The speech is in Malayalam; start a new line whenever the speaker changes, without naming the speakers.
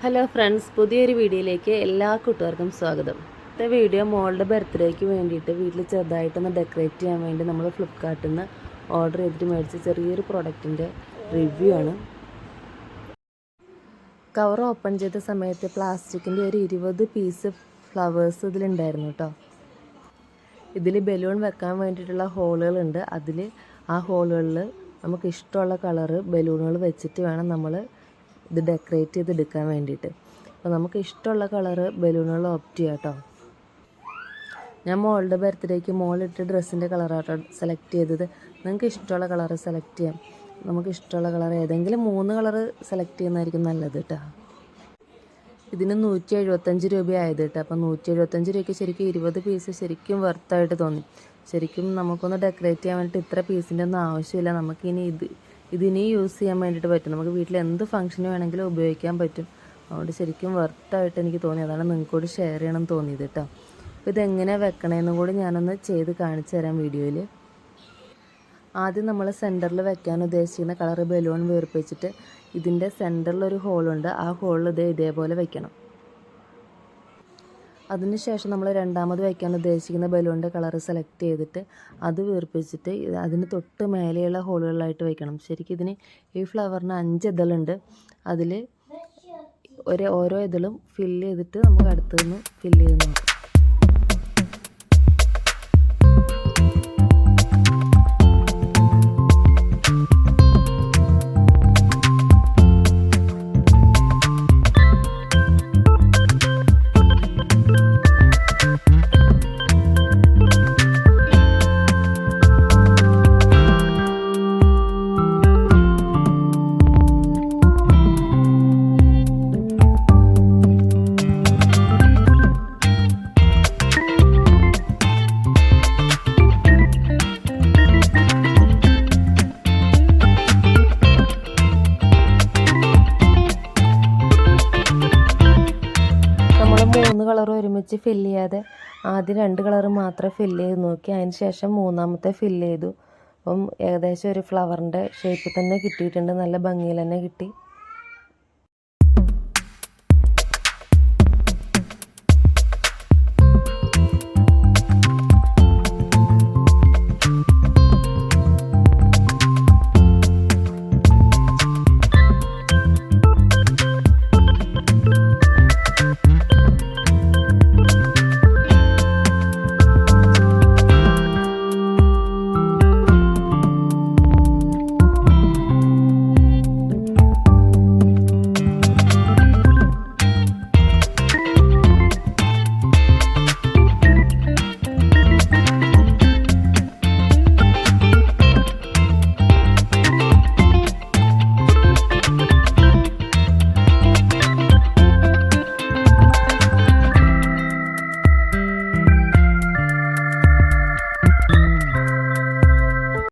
ഹലോ ഫ്രണ്ട്സ് പുതിയൊരു വീഡിയോയിലേക്ക് എല്ലാ കൂട്ടുകാർക്കും സ്വാഗതം. ഇന്നത്തെ വീഡിയോ മോളുടെ ബർത്ത്ഡേക്ക് വേണ്ടിയിട്ട് വീട്ടിൽ ചെറുതായിട്ടൊന്ന് ഡെക്കറേറ്റ് ചെയ്യാൻ വേണ്ടി നമ്മൾ ഫ്ലിപ്കാർട്ടിൽ നിന്ന് ഓർഡർ ചെയ്തിട്ട് മേടിച്ച ചെറിയൊരു പ്രോഡക്റ്റിന്റെ റിവ്യൂ ആണ്. കവർ ഓപ്പൺ ചെയ്ത സമയത്ത് പ്ലാസ്റ്റിക്കിന്റെ ഒരു ഇരുപത് പീസ് ഫ്ലവേഴ്സ് ഇതിലുണ്ടായിരുന്നു കേട്ടോ. ഇതിൽ ബലൂൺ വെക്കാൻ വേണ്ടിയിട്ടുള്ള ഹോളുകളുണ്ട്. അതിൽ ആ ഹോളുകളിൽ നമുക്ക് ഇഷ്ടമുള്ള കളറ് ബലൂണുകൾ വെച്ചിട്ട് വേണം നമ്മൾ ഇത് ഡെക്കറേറ്റ് ചെയ്തെടുക്കാൻ വേണ്ടിയിട്ട്. അപ്പോൾ നമുക്ക് ഇഷ്ടമുള്ള കളറ് ബലൂണുകൾ ഓപ്റ്റ് ചെയ്യാം കേട്ടോ. ഞാൻ മോളുടെ ബർത്ത്ഡേക്ക് മോളിട്ട് ഡ്രസ്സിന്റെ കളറാട്ടോ സെലക്ട് ചെയ്തത്. നിങ്ങൾക്ക് ഇഷ്ടമുള്ള കളറ് സെലക്ട് ചെയ്യാം. നമുക്ക് ഇഷ്ടമുള്ള കളർ ഏതെങ്കിലും മൂന്ന് കളറ് സെലക്ട് ചെയ്യുന്നതായിരിക്കും നല്ലത് കേട്ടോ. ഇതിന് നൂറ്റി എഴുപത്തഞ്ച് രൂപയായത് കേട്ടോ. അപ്പോൾ നൂറ്റി എഴുപത്തഞ്ച് രൂപയ്ക്ക് ശരിക്കും ഇരുപത് പീസ് ശരിക്കും വെർത്തായിട്ട് തോന്നി. ശരിക്കും നമുക്കൊന്ന് ഡെക്കറേറ്റ് ചെയ്യാൻ വേണ്ടിയിട്ട് ഇത്ര പീസിന്റെ ഒന്നും ആവശ്യമില്ല. നമുക്കിനി ഇത് ഇതിനി യൂസ് ചെയ്യാൻ വേണ്ടിയിട്ട് പറ്റും. നമുക്ക് വീട്ടിൽ എന്ത് ഫംഗ്ഷന് വേണമെങ്കിലും ഉപയോഗിക്കാൻ പറ്റും. അതുകൊണ്ട് ശരിക്കും വർത്തായിട്ട് എനിക്ക് തോന്നി. അതാണ് നിങ്ങൾക്കോട് ഷെയർ ചെയ്യണം എന്ന് തോന്നിയത് കേട്ടോ. അപ്പോൾ ഇതെങ്ങനെ വെക്കണമെന്നും കൂടി ഞാനൊന്ന് ചെയ്ത് കാണിച്ചു തരാം വീഡിയോയിൽ ആദ്യം നമ്മൾ സെന്ററിൽ വെക്കാൻ ഉദ്ദേശിക്കുന്ന കളർ ബലൂൺ വീർപ്പിച്ചിട്ട് ഇതിന്റെ സെന്ററിലൊരു ഹോളുണ്ട് ആ ഹോളിൽ ഇത് ഇതേപോലെ വെക്കണം. അതിനുശേഷം നമ്മൾ രണ്ടാമത് വയ്ക്കാൻ ഉദ്ദേശിക്കുന്ന ബലൂണിന്റെ കളർ സെലക്ട് ചെയ്തിട്ട് അത് വീർപ്പിച്ചിട്ട് അതിന് തൊട്ട് മേലെയുള്ള ഹോളുകളിലായിട്ട് വയ്ക്കണം. ശരിക്കും ഇതിന് ഈ ഫ്ലവറിന് അഞ്ച് ഇതളുണ്ട് അതിൽ ഒരേ ഓരോ ഇതളും ഫില്ല് ചെയ്തിട്ട് നമുക്ക് അടുത്തുനിന്ന് ഫില്ല് ചെയ്ത് നോക്കാം. ഒരുമിച്ച് ഫില്ല് ചെയ്യാതെ ആദ്യം രണ്ട് കളർ മാത്രമേ ഫില്ല് ചെയ്ത് നോക്കി. അതിന് ശേഷം മൂന്നാമത്തെ ഫില്ല് ചെയ്തു. അപ്പം ഏകദേശം ഒരു ഫ്ലവറിന്റെ ഷേപ്പിൽ തന്നെ കിട്ടിയിട്ടുണ്ട്. നല്ല ഭംഗിയിൽ തന്നെ കിട്ടി.